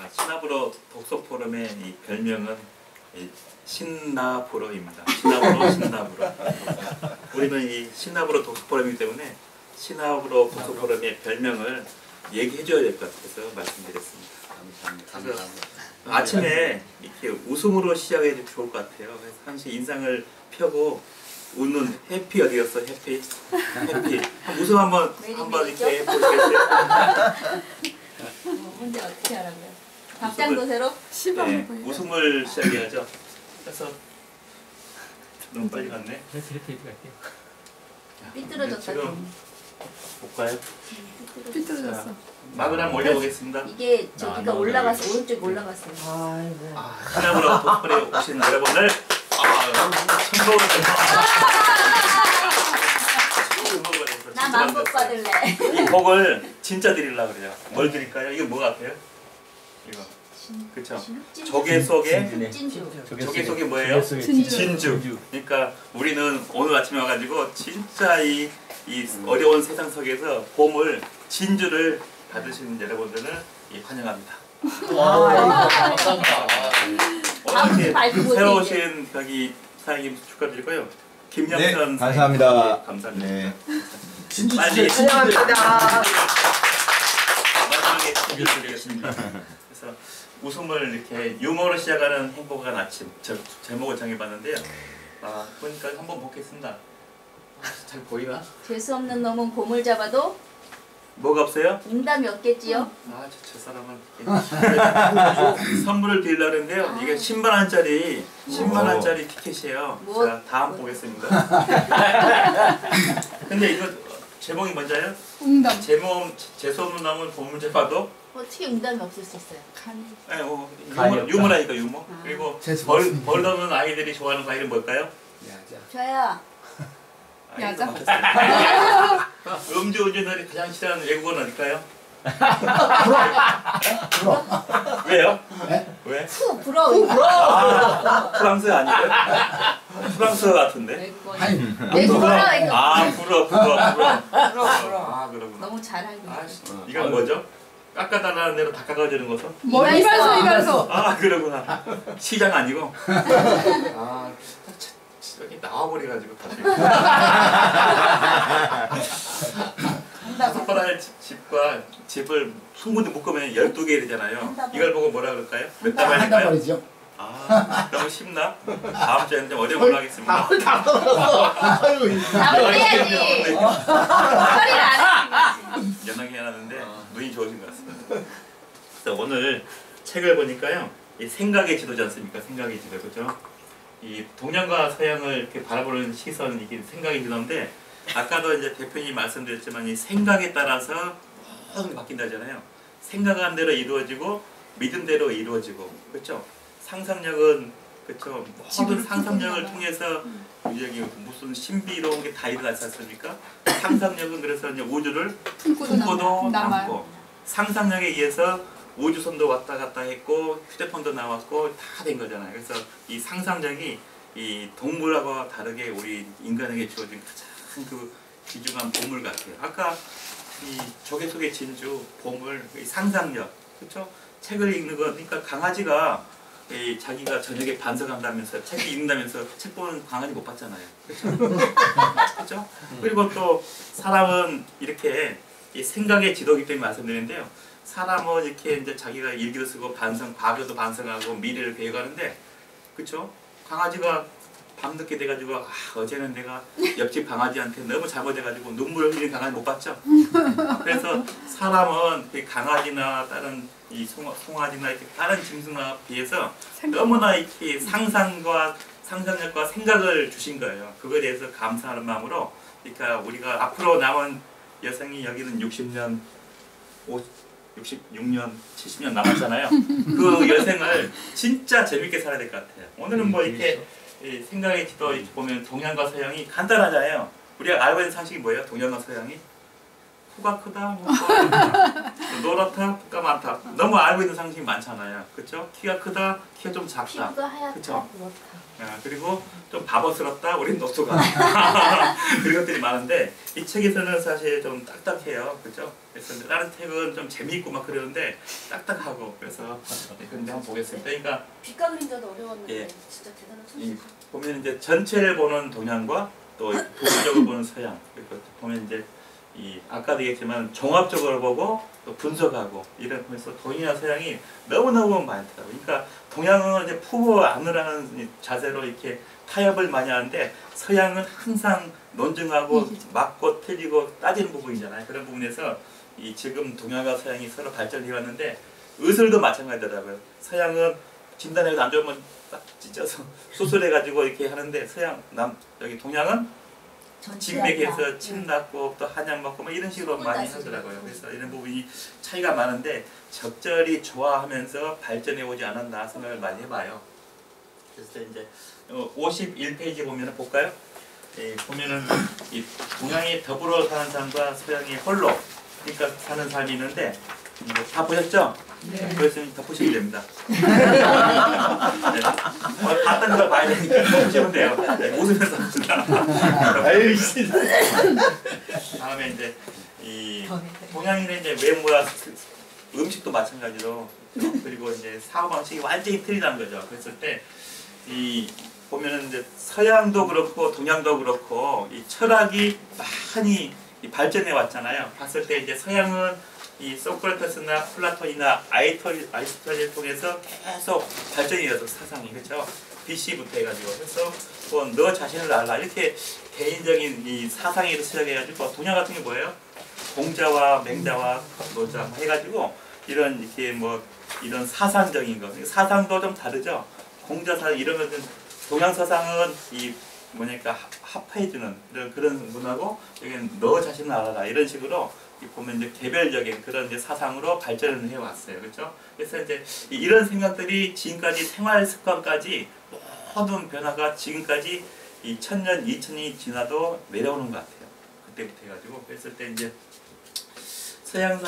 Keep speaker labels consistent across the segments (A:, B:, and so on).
A: 아, 시나브로 독서 포럼의 이 별명은 이 신나브로입니다. 시나브로 신나브로. 우리는 이 시나브로 독서 포럼이기 때문에 시나브로 독서 포럼의 별명을 얘기해줘야 될 것 같아서 말씀드렸습니다.
B: 감사합니다. 감사합니다.
A: 아침에 이렇게 웃음으로 시작해도 좋을 것 같아요. 그래서 항상 인상을 펴고 웃는 해피 어디였어? 해피 해피 웃음 한번 한번? 이렇게 해보시겠어요?
C: 어, 문제 어떻게 하라고요? 답장도세로?
A: 네, 웃음을 시작해야죠. 그래서 너무 빨리 갔네.
D: 그래서 이렇게 갈게요.
C: 삐뚤어졌다.
A: 지금
C: 좀.
A: 볼까요?
E: 삐뚤어졌어.
A: 자, 막을 한번 올려보겠습니다.
C: 이게 저기가
A: 아.
C: 올라갔어. 오른쪽에 올라갔어요.
E: 아이고.
A: 아, 시나브로 도프에 오신 여러분들 아, 천국을
C: 나 만복 받을래.
A: 이 복을 진짜 드리려고 그래요. 뭘 드릴까요? 이거 뭐 같아요? 이거. 그쵸? 조개 속에. 조개 속에 뭐예요?
E: 진주.
A: 진주. 그러니까 우리는 오늘 아침에 와가지고 진짜 이, 이 어려운 세상 속에서 봄을 진주를 받으시는 여러분들을 이 환영합니다.
B: 와, 감사합니다.
A: 오늘
C: 다음
A: 이렇게
C: 발표 못해,
A: 새로 오신 여기 사장님 축하드리고요. 김영선
F: 네. 감사합니다.
A: 네, 감사합니다.
F: 네.
A: 빨리
E: 환영합니다.
A: 마지막에 준비를 드리겠습니다. 그래서 웃음을 이렇게 유머로 시작하는 행복한 아침 저, 제목을 정해봤는데요. 아, 보니까 한번 보겠습니다. 아, 잘 보이나?
C: 재수 없는 놈은 봄을 잡아도
A: 뭐가 없어요?
C: 응답이 없겠지요.
A: 아, 저, 저 사람은 선물을 드리려고 했는데요. 이게 10만 원짜리 10만 원짜리 티켓이에요.
C: 뭐?
A: 자, 다음 보겠습니다. 근데 이거 제목이 뭔지요?
E: 웅담.
A: 제목 재수 없는 놈은 봄을 잡아도
C: 어떻게 응답이 없을 수 있어요?
A: 아니, 어,
D: 과일이
A: 유머. 유머라니까 유머.
C: 아.
A: 그리고
F: 재수
A: 벌,
F: 없습니다.
A: 벌 넣는 아이들이 좋아하는 과일은 뭘까요? 아,
E: 야자.
A: 이거 맞췄어요. 음주 운전을 가장 싫어하는 외국어는 어딜까요? 왜요? 왜?
C: 후 불어.
A: 아, 프랑스 아니고요? 프랑스 같은데?
F: 아니,
C: 외국어라 이거.
A: 아, 불어, 불어, 불어.
E: 불어, 불어.
A: 아, 그러구나.
C: 너무 잘 알고
A: 아. 이건 뭐죠? 깎아달라는 대로 다 깎아주는 거죠?
E: 뭐
C: 이발소.
E: 이발소 이발소.
A: 아, 그러구나. 시장 아니고? 아, 참, 여기 나와버려가지고 다시. 다섯 번할 집과 집을 20군데 묶으면 12개 되잖아요. 이걸 보고 뭐라 그럴까요? 몇 다발일까요?
F: 말이죠.
A: 아, 너무 쉽나? 다음 주에는 좀 어려운 걸로 하겠습니다.
F: 다 떨어졌어. 아유,
C: 답을 해야지. 처리를 안 해.
A: 연하게 해놨는데 눈이 좋으신 것. 그래서 오늘 책을 보니까요, 이 생각의 지도지 않습니까? 생각의 지도 그죠? 이 동양과 서양을 이렇게 바라보는 시선 이게 생각의 지도인데 아까도 이제 대표님 말씀드렸지만 이 생각에 따라서 모든 게 바뀐다잖아요. 생각한 대로 이루어지고 믿은 대로 이루어지고 그렇죠? 상상력은 그렇죠? 모든 상상력을 통해서 여기 무슨 신비로운 게 다 일어나지 않습니까? 상상력은 그래서 이제 우주를
E: 품고도
A: 품고도. 남고 상상력에 의해서 우주선도 왔다 갔다 했고 휴대폰도 나왔고 다 된 거잖아요. 그래서 이 상상력이 이 동물하고 다르게 우리 인간에게 주어진 가장 그 귀중한 보물 같아요. 아까 이 조개 속의 진주 보물 이 상상력 그렇죠? 책을 읽는 거 그러니까 강아지가 이 자기가 저녁에 반성한다면서 책 읽는다면서 책 보는 강아지 못 봤잖아요. 그렇죠? 그리고 또 사람은 이렇게 이 생각의 지도기 때문에 말씀드리는데요. 사람은 이렇게 이제 자기가 일기도 쓰고 반성, 과거도 반성하고 미래를 계획하는데, 그렇죠? 강아지가 밤늦게 돼가지고 아 어제는 내가 옆집 강아지한테 너무 잘못해가지고 눈물을 흘리는 강아지 못 봤죠? 그래서 사람은 이 강아지나 다른 이 송, 송아지나 이렇게 다른 짐승과 비해서 너무나 이렇게 상상과 상상력과 생각을 주신 거예요. 그거에 대해서 감사하는 마음으로 그러니까 우리가 앞으로 남은 여성이 여기는 60년, 66년, 70년 남았잖아요. 그 여생을 진짜 재밌게 살아야 될 것 같아요. 오늘은 뭐 이렇게 이 생각의 지도 이렇게 보면 동양과 서양이 간단하잖아요. 우리가 알고 있는 상식이 뭐예요? 동양과 서양이 코가 크다, 뭐 코가 노랗다, 까맣다. 너무 알고 있는 상식이 많잖아요. 그렇죠? 키가 크다, 키가 좀 작다.
C: 피부가 하얗다.
A: 그쵸.
C: 그렇다.
A: 아, 그리고 좀 바보스럽다, 우린 노수가. 그런 것들이 많은데 이 책에서는 사실 좀 딱딱해요, 그렇죠? 그래서 다른 책은 좀 재미있고 막 그러는데 딱딱하고 그래서 네, 그런데 한번 보겠습니다. 그러니까
C: 빛과 그림자도 어려웠는데
A: 예.
C: 진짜 대단한
A: 이
C: 천재.
A: 보면 이제 전체를 보는 동양과 또 도시적으로 보는 서양 그리고 보면 이제 이 아까도 얘기했지만 종합적으로 보고 또 분석하고 이런 면서 동양과 서양이 너무너무 많더라고요. 그러니까 동양은 이제 푸고 안으라는 자세로 이렇게 타협을 많이 하는데 서양은 항상 논증하고 맞고 틀리고 따지는 부분이잖아요. 그런 부분에서 이 지금 동양과 서양이 서로 발전해 왔는데 의술도 마찬가지더라고요. 서양은 진단해도 안 좋으면 딱 찢어서 수술해가지고 이렇게 하는데 서양 남 여기 동양은 직맥에서 침 낫고 또 한약 먹고 뭐 이런 식으로 많이 하더라고요. 그래서 이런 부분이 차이가 많은데 적절히 조화하면서 발전해 오지 않았나 생각을 많이 해봐요. 그래서 이제 51페이지 보면은 볼까요? 예, 보면은 이 동양이 더불어 사는 삶과 서양이 홀로 그러니까 사는 삶이 있는데 다 보셨죠?
E: 네.
A: 다 보시면 됩니다. 네. 어, 봤던 걸 봐야 되니까 보시면 돼요. 네, 웃으면서 합시다.
F: 아유 씨.
A: 다음에 이제 이 동양인의 이제 외모와 스- 음식도 마찬가지로 그리고 이제 사고 방식이 완전히 틀리다는 거죠. 그랬을 때 이 보면은 이제 서양도 그렇고 동양도 그렇고 이 철학이 많이 이 발전해 왔잖아요. 봤을 때 이제 서양은 이 소크라테스나 플라톤이나 아리스토텔을 통해서 계속 발전이 되어서 사상이 그렇죠. BC부터 해가지고 그래서 뭐너 자신을 알라 이렇게 개인적인 이 사상에서 시작해가지고 동양 같은 게 뭐예요? 공자와 맹자와 노자 뭐 해가지고 이런 이렇게 뭐 이런 사상적인 거 사상도 좀 다르죠. 공자 사상 것은 동양 사상은 이 뭐냐니까 합- 합해주는 이런 그런 문화고 여기는 너 자신을 알아라 이런 식으로 이 보면 이제 개별적인 그런 이제 사상으로 발전을 해왔어요. 그렇죠? 그래서 이제 이- 이런 생각들이 지금까지 생활 습관까지 모든 변화가 지금까지 이 천년, 이천년이 지나도 내려오는 것 같아요. 그때부터 해가지고 그랬을 때 이제 서양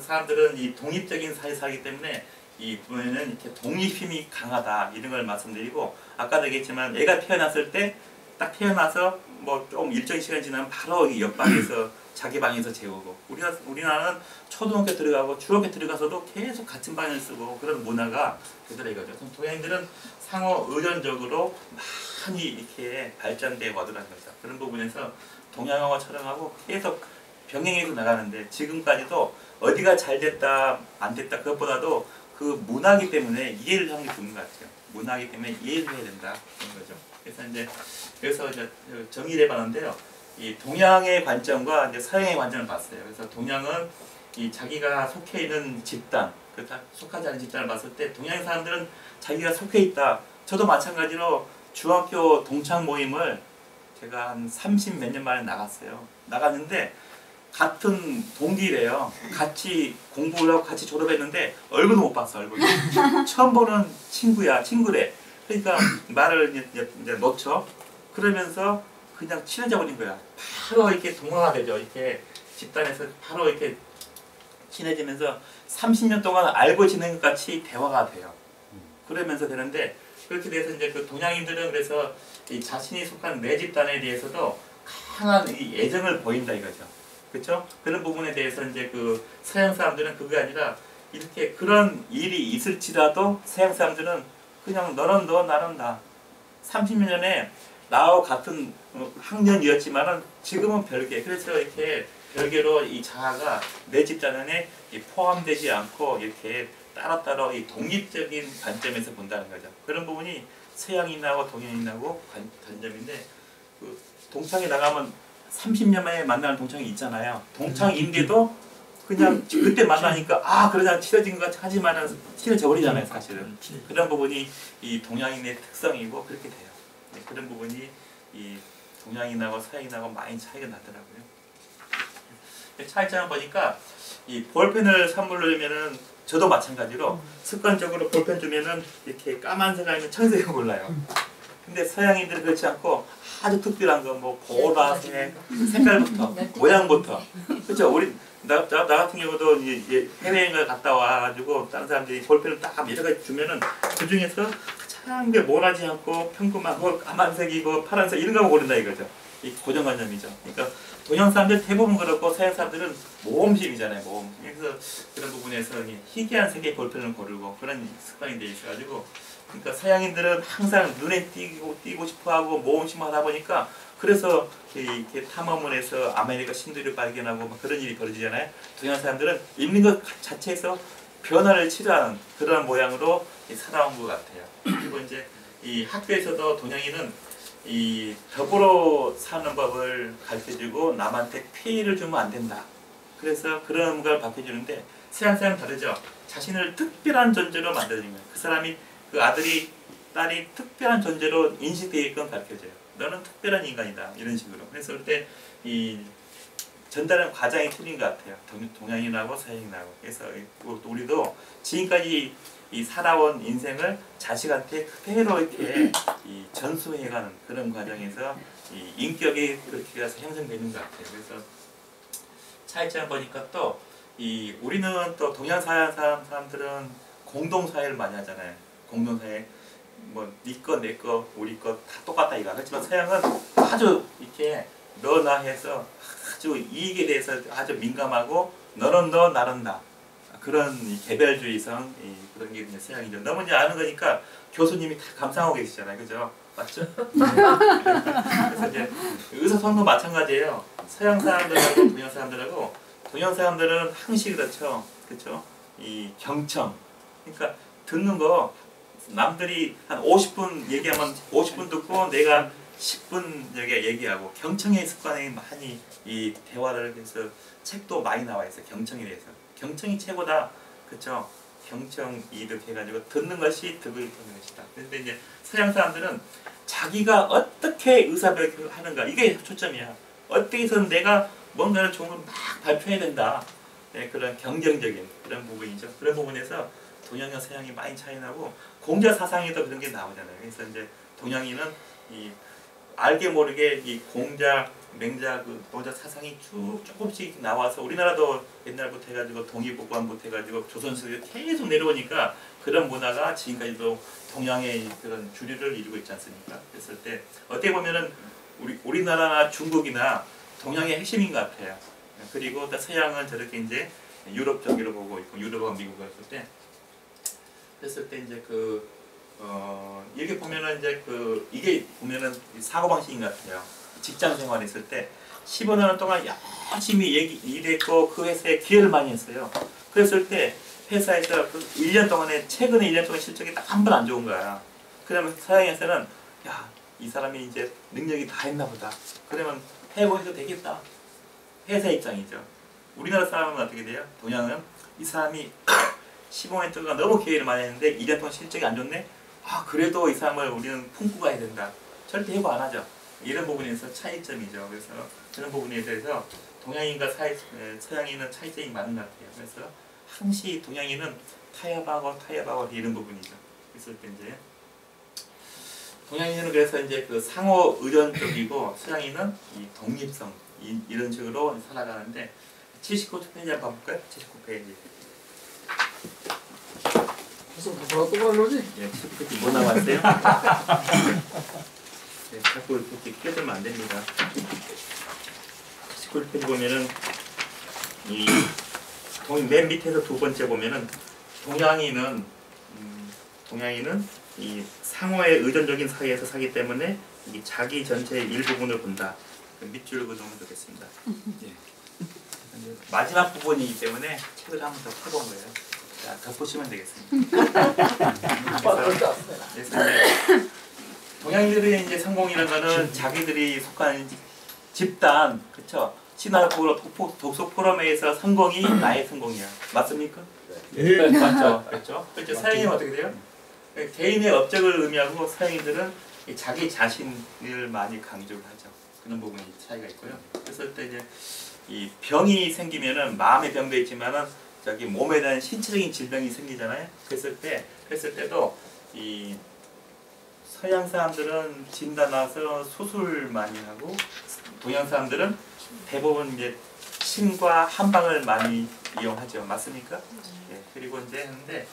A: 사람들은 이 독립적인 사회 살기 때문에 이 보면은 이렇게 독립심이 강하다 이런 걸 말씀드리고 아까도 얘기했지만 애가 태어났을 때 딱 태어나서 뭐 좀 일정 시간 지나면 바로 이 옆방에서 자기 방에서 재우고 우리가 우리나라는 초등학교 들어가고 중학교 들어가서도 계속 같은 방을 쓰고 그런 문화가 되더라 이거죠. 동양인들은 상호 의존적으로 많이 이렇게 발전돼 와더라는 거죠. 그런 부분에서 동양하고 철학하고 계속 병행해서 나가는데 지금까지도 어디가 잘 됐다 안 됐다 그것보다도 그 문화기 때문에 이해를 하는 게 좋은 것 같아요. 문화기 때문에 이해를 해야 된다 그런 거죠. 그래서 이제 그래서 이제 정의를 해봤는데요. 이 동양의 관점과 이제 서양의 관점을 봤어요. 그래서 동양은 이 자기가 속해 있는 집단, 그렇다 속하지 않은 집단을 봤을 때 동양 사람들은 자기가 속해 있다. 저도 마찬가지로 중학교 동창 모임을 제가 한 30 몇 년 만에 나갔어요. 나갔는데 같은 동기래요. 같이 공부를 하고 같이 졸업했는데 얼굴도 못 봤어 얼굴. 처음 보는 친구야 친구래. 그러니까 말을 이제, 이제, 놓쳐. 그러면서 그냥 친해져 버린 거야. 바로 이렇게 동화가 되죠. 이렇게 집단에서 바로 이렇게 친해지면서 30년 동안 알고 지낸 것 같이 대화가 돼요. 그러면서 되는데 그렇게 돼서 이제 그 동양인들은 그래서 이 자신이 속한 내 집단에 대해서도 강한 이 애정을 보인다 이거죠. 그렇죠? 그런 부분에 대해서 이제 그 서양 사람들은 그게 아니라 이렇게 그런 일이 있을지라도 서양 사람들은 그냥 너는 너 나는 나 30년 전에 나와 같은 어, 학년이었지만은 지금은 별개 그래서 이렇게 별개로 이 자아가 내 집단에 이 포함되지 않고 이렇게 따로따로 이 독립적인 관점에서 본다는 거죠. 그런 부분이 서양인하고 동양인하고 관, 관점인데 그 동창회 나가면 30년 만에 만나는 동창이 있잖아요. 동창인데도 그냥 그때 만나니까 아 그러자 친해진 것 같이 하지만은 친해져 버리잖아요 사실은. 그런 부분이 이 동양인의 특성이고 그렇게 돼요. 네, 그런 부분이 이 동양인하고 서양인하고 많이 차이가 나더라고요. 차이점을 보니까 이 볼펜을 선물로 주면은 저도 마찬가지로 습관적으로 볼펜 주면은 이렇게 까만색 아니면 청색을 골라요. 근데 서양인들은 그렇지 않고 아주 특별한 거뭐 보라색 색깔부터 모양부터 그렇죠 우리 나, 나, 나 같은 경우도 이제 해외여행을 갔다 와가지고 다른 사람들이 볼펜을 딱 여러 가지 주면은 그 중에서 가장 게 모나지 않고 평범하고 까만색이고 파란색 이런 거만 고른다 이거죠. 이 고정관념이죠. 그러니까 동양 사람들 대부분 그렇고 서양 사람들은 모험심이잖아요. 모험. 그래서 그런 부분에서 이 희귀한 색의 볼펜을 고르고 그런 습관이 돼 있어가지고 그러니까 서양인들은 항상 눈에 띄고 띄고 싶어하고 모험심을 하다 보니까 그래서 이렇게 탐험을 해서 아메리카 신들을 발견하고 막 그런 일이 벌어지잖아요. 동양 사람들은 읽는 것 자체에서 변화를 치료하는 그런 모양으로 살아온 것 같아요. 그리고 이제 이 학교에서도 동양인은 이 더불어 사는 법을 가르쳐주고 남한테 피해를 주면 안 된다. 그래서 그런 걸 밝혀주는데 서양 사람 다르죠. 자신을 특별한 존재로 만들어주는 거예요. 그 사람이 그 아들이 딸이 특별한 존재로 인식되게끔 가르쳐줘요. 너는 특별한 인간이다 이런 식으로. 그래서 그때 이 전달하는 과정이 틀린 것 같아요. 동- 동양인하고 서양인하고. 그래서 이- 우리도 지금까지 이 살아온 인생을 자식한테 그대로 이렇게 이 전수해가는 그런 과정에서 이 인격이 그렇게 가서 형성되는 것 같아요. 그래서 차이점 보니까 또 이 우리는 또 동양 사람 사람들은 공동 사회를 많이 하잖아요. 공동 사회 뭐니거내 거 우리 거 다 똑같다 이거. 그렇지만 서양은 아주 이렇게 너 나 해서 아주 이익에 대해서 아주 민감하고 너는 너 나는 나 그런 이 개별주의성 이 그런 게 이제 서양이죠. 너무 이제 아는 거니까 교수님이 다 감상하고 계시잖아요, 그죠? 맞죠? 그래서 이제 의사소통도 마찬가지예요. 서양 사람들하고 동양 사람들하고 동양 사람들은 항시 그렇죠, 그렇죠? 이 경청, 그러니까 듣는 거 남들이 한 50분 얘기하면 50분 듣고 내가 10분 여기 얘기하고 경청의 습관이 많이 이 대화를 해서 책도 많이 나와 있어요. 경청에 대해서. 경청이 최고다. 그렇죠? 경청 이득 해가지고 듣는 것이 득을 보는 것이다. 근데 이제 서양 사람들은 자기가 어떻게 의사결정을 하는가 이게 초점이야. 어떻게 해서 내가 뭔가를 좋은 걸 막 발표해야 된다. 네, 그런 경쟁적인 그런 부분이죠. 그런 부분에서 동양과 서양이 많이 차이 나고 공자 사상에도 그런 게 나오잖아요. 그래서 이제 동양인은 이 알게 모르게 이 공자, 맹자 그 노자 사상이 쭉 조금씩 나와서 우리나라도 옛날부터 해가지고 동의보관부터 해가지고 조선시대 계속 내려오니까 그런 문화가 지금까지도 동양의 그런 주류를 이루고 있지 않습니까? 그랬을 때 어떻게 보면은 우리 우리나라나 중국이나 동양의 핵심인 것 같아요. 그리고 또 서양은 저렇게 이제 유럽 쪽으로 보고 있고 유럽과 미국을 했을 때 했을 때 이제 그 어, 이렇게 보면은 이제 그 이게 보면은 사고 방식인 것 같아요. 직장 생활했을 때 15년 동안 열심히 얘기 일했고 그 회사에 기여를 많이 했어요. 그랬을 때 회사에서 그 1년 동안에 최근에 1년 동안 실적이 딱 한 번 안 좋은 거야. 그러면 서양에서는 야, 이 사람이 이제 능력이 다 했나 보다. 그러면 해고해도 되겠다. 회사 입장이죠. 우리나라 사람은 어떻게 돼요? 동양은 이 사람이 15년 동안 너무 기회를 많이 했는데 1년 동안 실적이 안 좋네? 아 그래도 이 사람을 우리는 품고 가야 된다. 절대 해고 안 하죠. 이런 부분에서 차이점이죠. 그래서 그런 부분에 대해서 동양인과 에, 서양인은 차이점이 많은 것 같아요. 그래서 항시 동양인은 타협하고 타협하고 이런 부분이죠. 때 이제 동양인은 그래서 이제 그 상호 의존적이고 서양인은 이 독립성 이, 이런 식으로 살아가는데 79페이지 한번 볼까요? 79페이지.
F: 무슨 뭐라 또 가는 거지?
A: 예, 79페이지 뭐 나왔어요? 네, 자꾸 이렇게 끼어들면 안 됩니다. 79페이지 보면은 이 동, 맨 밑에서 두 번째 보면은 동양인은 음, 동양인은 이 상호의 의존적인 사회에서 사기 때문에 이 자기 전체의 일부분을 본다. 그 밑줄을 그으면 좋겠습니다. 예. 마지막 부분이기 때문에 책을 한번 더 펴본 거예요. 자, 덧보시면 되겠습니다. 그래서 그래서 이제 동양인들의 이제 성공이라는 거는 자기들이 속한 집단, 그렇죠? 신화포로 독서 포럼에서 성공이 나의 성공이야. 맞습니까?
F: 예.
A: 맞죠, 그렇죠? 그렇죠. 서양인은 어떻게 돼요? 개인의 업적을 의미하고 서양인들은 이 자기 자신을 많이 강조를 하죠. 그런 부분이 차이가 있고요. 그랬을 때 이제 이 병이 생기면은 마음의 병도 있지만은 저기 몸에 대한 신체적인 질병이 생기잖아요. 그랬을 때 그랬을 때도 이 서양 사람들은 진단 와서 수술 많이 하고 동양 사람들은 대부분 이제 침과 한방을 많이 이용하죠. 맞습니까? 예, 그리고 이제 하는데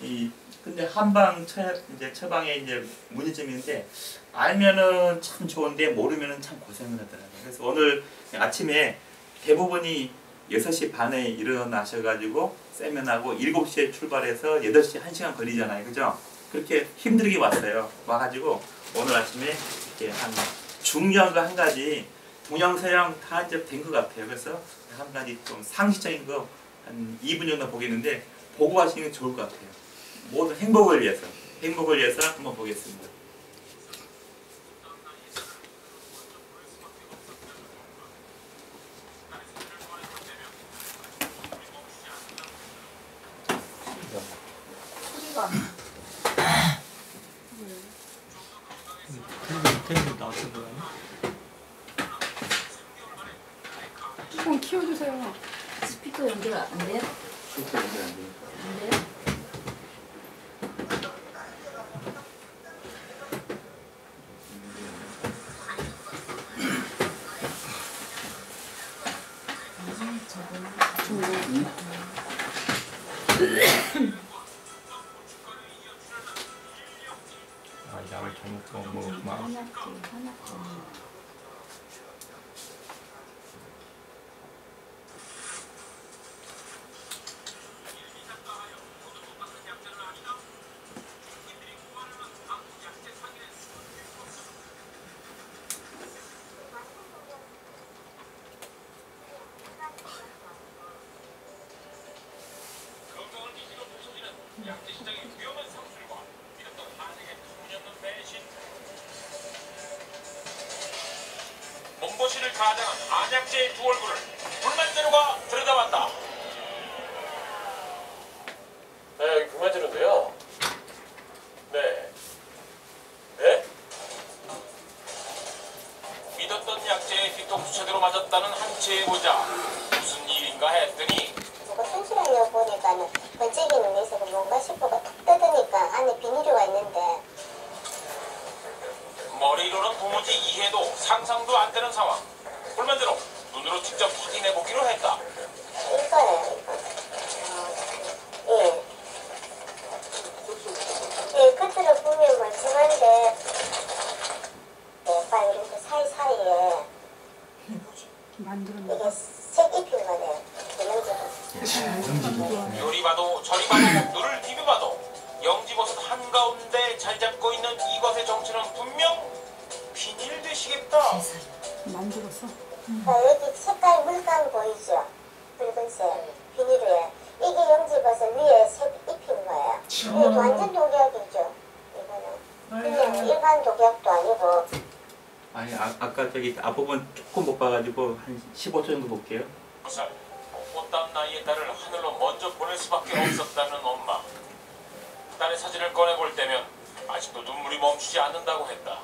A: 이 근데 한방 처 이제 처방에 이제 문제점인데 알면은 참 좋은데 모르면은 참 고생을 하더라고요. 그래서 오늘 아침에 대부분이 6시 반에 일어나셔가지고 세면하고 7시에 출발해서 8시 1시간 걸리잖아요. 그죠? 그렇게 힘들게 왔어요. 와가지고 오늘 아침에 이렇게 한 중요한 거 한 가지 동양서양 다 이제 된 것 같아요. 그래서 한 가지 좀 상식적인 거 한 2분 정도 보겠는데 보고 하시는 게 좋을 것 같아요. 모든 행복을 위해서 행복을 위해서 한번 보겠습니다.
C: 소리가
F: 텔레비 나왔던 거야.
E: 조금 키워주세요.
C: 스피커 연결 안 돼요?
A: 실제 연결 안 되니까.
C: 안 돼요?
D: 두 얼굴을 불만제로가 들여다봤다. 네, 여기 불만제로인데요. 네. 네? 믿었던 약제의 뒤통수 제대로 맞았다는 한 제보자. 무슨 일인가 했더니
G: 이거 손실하려고 보니까는 번쩍이 눈에서 뭔가 싶어가 툭 뜯으니까 안에 비닐류가 있는데
D: 머리로는 도무지 이해도 상상도 안 되는 상황. 직접 확인해 보기로 했다.
G: 어, 예. 예, 겉으로 보면 멀쩡한데 내가 이렇게 사이사이에? 이게 색 입힌
D: 요리 봐도 저리 봐도 눈을 비벼 봐도 영지버섯 한가운데 잘 잡고 있는 이것의 정체는 분명 비닐 되시겠다.
E: 만들었어?
G: 자, 여기 색깔 물감 보이죠? 붉은색 비닐에 이게 영지버섯 위에 색 입힌 거예요. 이게 완전 독약이죠. 이거는 그냥 일반 독약도 아니고
A: 아니 아, 아까 저기 앞부분 조금 못 봐가지고 한 15초 정도 볼게요.
D: 살 꽃단 나이의 딸을 하늘로 먼저 보낼 수밖에 없었다는 엄마. 딸의 사진을 꺼내볼 때면 아직도 눈물이 멈추지 않는다고 했다.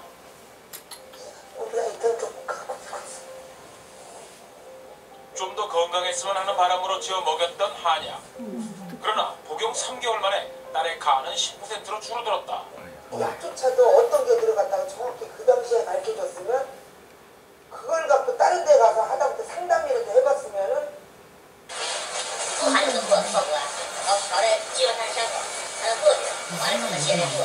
D: 좀 더 건강했으면 하는 바람으로 지어 먹였던 한약. 그러나 복용 3개월 만에 딸의 간은 10%로 줄어들었다.
H: 약기차도 어떤 게 들어갔다고 정확히 그 당시에 밝혀졌으면 그걸 갖고 다른 데 가서 하다부터 상담이라도 해봤으면은
G: 거 뭐, 뭐, 뭐야. 어, 너를 지원하셔서 하는 거죠. 말을 더 지어내고.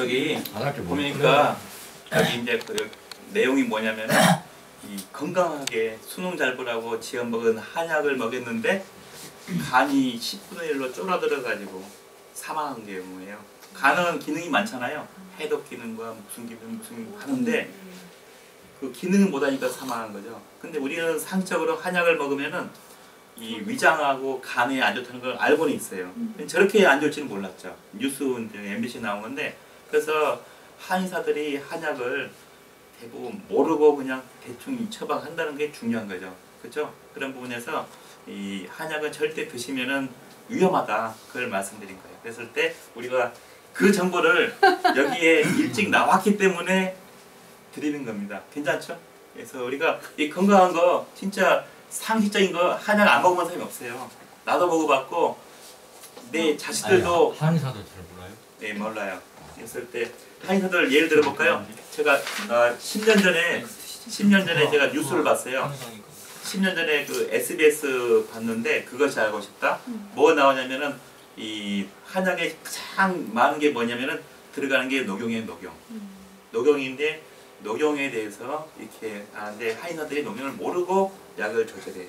A: 저기. 보니까 여기 이제 그 내용이 뭐냐면 이 건강하게 수능 잘 보라고 지어 먹은 한약을 먹였는데 간이 10분의 1로 쫄아들어 가지고 사망한 경우예요. 간은 기능이 많잖아요. 해독 기능과 무슨 기능 무슨 하는데 그 기능을 못하니까 사망한 거죠. 근데 우리는 상적으로 한약을 먹으면은 이 위장하고 간에 안 좋다는 걸 알고는 있어요. 저렇게 안 좋을지는 몰랐죠. 뉴스 이제 MBC 나온 건데 그래서 한의사들이 한약을 대부분 모르고 그냥 대충 처방한다는 게 중요한 거죠. 그렇죠? 그런 부분에서 이 한약은 절대 드시면은 위험하다. 그걸 말씀드린 거예요. 그랬을 때 우리가 그 정보를 여기에 일찍 나왔기 때문에 드리는 겁니다. 괜찮죠? 그래서 우리가 이 건강한 거 진짜 상식적인 거 한약 안 먹어본 사람이 없어요. 나도 먹어봤고 내 자식들도
F: 한의사도 잘 몰라요?
A: 네 몰라요. 있을 때 한의사들 예를 들어 볼까요? 제가 어, 10년 전에 10년 전에 제가 뉴스를 봤어요. 10년 전에 그 SBS 봤는데 그것이 알고 싶다. 뭐 나오냐면은 이 한약에 가장 많은 게 뭐냐면은 들어가는 게 녹용이에요, 녹용. 녹용인데 녹용에 대해서 이렇게 아는데 한의사들이 녹용을 모르고 약을 조절해요.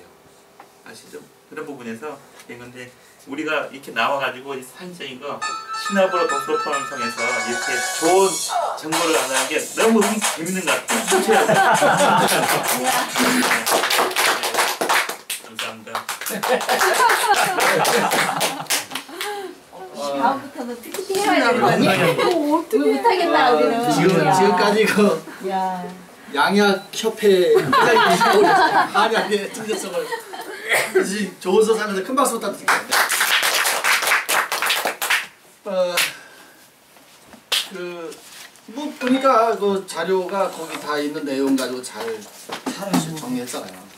A: 아시죠? 그런 부분에서 이건데 우리가 이렇게 나와가지고 이 산적인 거 신압으로 독서폰을 통해서 이렇게 좋은 정보를 알아가는 게 너무 재밌는 것 같아요. 감사합니다.
C: 다음부터는 PPT 해야 되는 거 아니야?
E: 어, 어떻게
C: 못하겠다 우리는.
B: 지금. 지금까지 그
C: 야.
B: 양약 협회 한약의 특별성을 이 좋은 소사면서 큰 박수 부탁드립니다. 어, 그, 뭐, 보니까 그 자료가 거기 다 있는 내용 가지고 잘 정리했잖아요.